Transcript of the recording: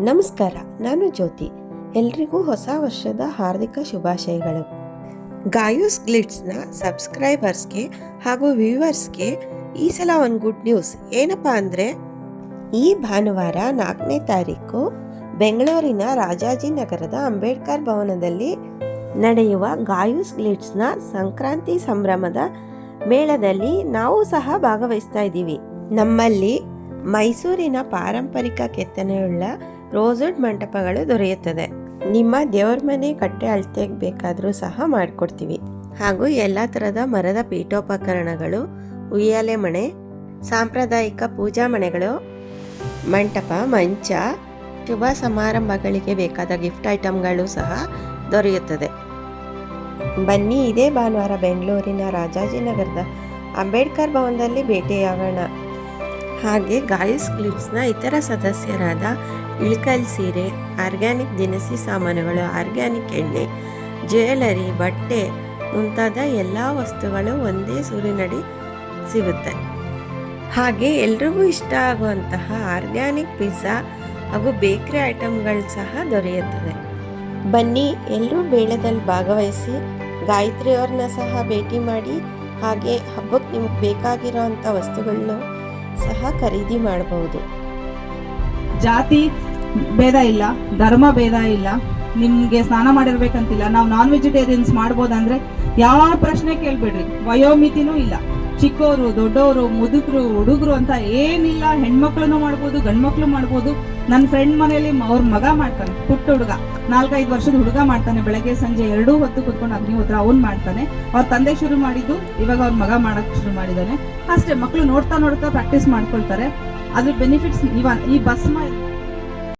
ನಮಸ್ಕಾರ, ನಾನು ಜ್ಯೋತಿ. ಎಲ್ರಿಗೂ ಹೊಸ ವರ್ಷದ ಹಾರ್ದಿಕ ಶುಭಾಶಯಗಳು. ಗಾಯೂಸ್ ಗ್ಲಿಟ್ಸ್ನ ಸಬ್ಸ್ಕ್ರೈಬರ್ಸ್ಗೆ ಹಾಗೂ ವ್ಯೂವರ್ಸ್ಗೆ ಈ ಸಲ ಒಂದು ಗುಡ್ ನ್ಯೂಸ್ ಏನಪ್ಪ ಅಂದರೆ, ಈ ಭಾನುವಾರ ನಾಲ್ಕನೇ ತಾರೀಕು ಬೆಂಗಳೂರಿನ ರಾಜಾಜಿನಗರದ ಅಂಬೇಡ್ಕರ್ ಭವನದಲ್ಲಿ ನಡೆಯುವ ಗಾಯೂಸ್ ಗ್ಲಿಟ್ಸ್ನ ಸಂಕ್ರಾಂತಿ ಸಂಭ್ರಮದ ಮೇಳದಲ್ಲಿ ನಾವು ಸಹ ಭಾಗವಹಿಸ್ತಾ ಇದ್ದೀವಿ. ನಮ್ಮಲ್ಲಿ ಮೈಸೂರಿನ ಪಾರಂಪರಿಕ ಕೆತ್ತನೆಯುಳ್ಳ ರೋಸ್ವುಡ್ ಮಂಟಪಗಳು ದೊರೆಯುತ್ತದೆ. ನಿಮ್ಮ ದೇವ್ರ ಮನೆ ಕಟ್ಟೆ ಅಳತೆಗೆ ಬೇಕಾದರೂ ಸಹ ಮಾಡಿಕೊಡ್ತೀವಿ. ಹಾಗೂ ಎಲ್ಲ ಥರದ ಮರದ ಪೀಠೋಪಕರಣಗಳು, ಉಯ್ಯಾಲೆ ಮಣೆ, ಸಾಂಪ್ರದಾಯಿಕ ಪೂಜಾ ಮಣೆಗಳು, ಮಂಟಪ, ಮಂಚ, ಶುಭ ಸಮಾರಂಭಗಳಿಗೆ ಬೇಕಾದ ಗಿಫ್ಟ್ ಐಟಮ್ಗಳು ಸಹ ದೊರೆಯುತ್ತದೆ. ಬನ್ನಿ ಇದೇ ಭಾನುವಾರ ಬೆಂಗಳೂರಿನ ರಾಜಾಜಿನಗರದ ಅಂಬೇಡ್ಕರ್ ಭವನದಲ್ಲಿ ಭೇಟಿಯಾಗೋಣ. ಹಾಗೆ ಗಾಯಸ್ ಕ್ಲಿಪ್ಸ್ನ ಇತರ ಸದಸ್ಯರಾದ ಇಳ್ಕಲ್ ಸೀರೆ, ಆರ್ಗ್ಯಾನಿಕ್ ದಿನಸಿ ಸಾಮಾನುಗಳು, ಆರ್ಗ್ಯಾನಿಕ್ ಎಣ್ಣೆ, ಜ್ಯುವೆಲರಿ, ಬಟ್ಟೆ ಮುಂತಾದ ಎಲ್ಲ ವಸ್ತುಗಳು ಒಂದೇ ಸೂರಿನಡಿ ಸಿಗುತ್ತೆ. ಹಾಗೆ ಎಲ್ರಿಗೂ ಇಷ್ಟ ಆಗುವಂತಹ ಆರ್ಗ್ಯಾನಿಕ್ ಪಿಜ್ಜಾ ಹಾಗೂ ಬೇಕರಿ ಐಟಮ್ಗಳು ಸಹ ದೊರೆಯುತ್ತದೆ. ಬನ್ನಿ ಎಲ್ಲರೂ ಬೇಳೆದಲ್ಲಿ ಭಾಗವಹಿಸಿ ಗಾಯತ್ರಿಯವ್ರನ್ನ ಸಹ ಭೇಟಿ ಮಾಡಿ, ಹಾಗೆ ಹಬ್ಬಕ್ಕೆ ನಿಮ್ಗೆ ಬೇಕಾಗಿರೋ ಅಂಥ ವಸ್ತುಗಳನ್ನು ಸಹ ಖರೀದಿ ಮಾಡಬಹುದು. ಜಾತಿ ಭೇದ ಇಲ್ಲ, ಧರ್ಮ ಭೇದ ಇಲ್ಲ, ನಿಮ್ಗೆ ಸ್ನಾನ ಮಾಡಿರ್ಬೇಕಂತಿಲ್ಲ, ನಾವು ನಾನ್ ವೆಜಿಟೇರಿಯನ್ಸ್ ಮಾಡ್ಬೋದಂದ್ರೆ ಯಾವ ಪ್ರಶ್ನೆ ಕೇಳ್ಬೇಡ್ರಿ, ವಯೋಮಿತಿನೂ ಇಲ್ಲ. ಚಿಕ್ಕವರು, ದೊಡ್ಡವರು, ಮುದುಕರು, ಹುಡುಗರು ಅಂತ ಏನಿಲ್ಲ ಹೆಣ್ಮಕ್ಳು ಮಾಡ್ಬೋದು ಗಂಡ್ಮಕ್ಳು ಮಾಡ್ಬೋದು. ನನ್ನ ಫ್ರೆಂಡ್ ಮನೆಯಲ್ಲಿ ಅವ್ರ ಮಗ ಮಾಡ್ತಾನೆ, ಪುಟ್ಟ ಹುಡುಗ. ನಾಲ್ಕೈದು ವರ್ಷದ ಹುಡುಗ ಮಾಡ್ತಾನೆ, ಬೆಳಗ್ಗೆ ಸಂಜೆ ಎರಡೂ ಹೊತ್ತು ಕುತ್ಕೊಂಡು ಅಗ್ನಿಹೋತ್ರ ಅವ್ನು ಮಾಡ್ತಾನೆ. ಅವ್ರ ತಂದೆ ಶುರು ಮಾಡಿದ್ದು, ಇವಾಗ ಅವ್ರ ಮಗ ಮಾಡಕ್ ಶುರು ಮಾಡಿದ್ದಾನೆ. ಅಷ್ಟೇ ಮಕ್ಕಳು ನೋಡ್ತಾ ನೋಡ್ತಾ ಪ್ರಾಕ್ಟೀಸ್ ಮಾಡ್ಕೊಳ್ತಾರೆ. ಅದ್ರ ಬೆನಿಫಿಟ್ಸ್ ಇವ ಈ ಭಸ್ಮ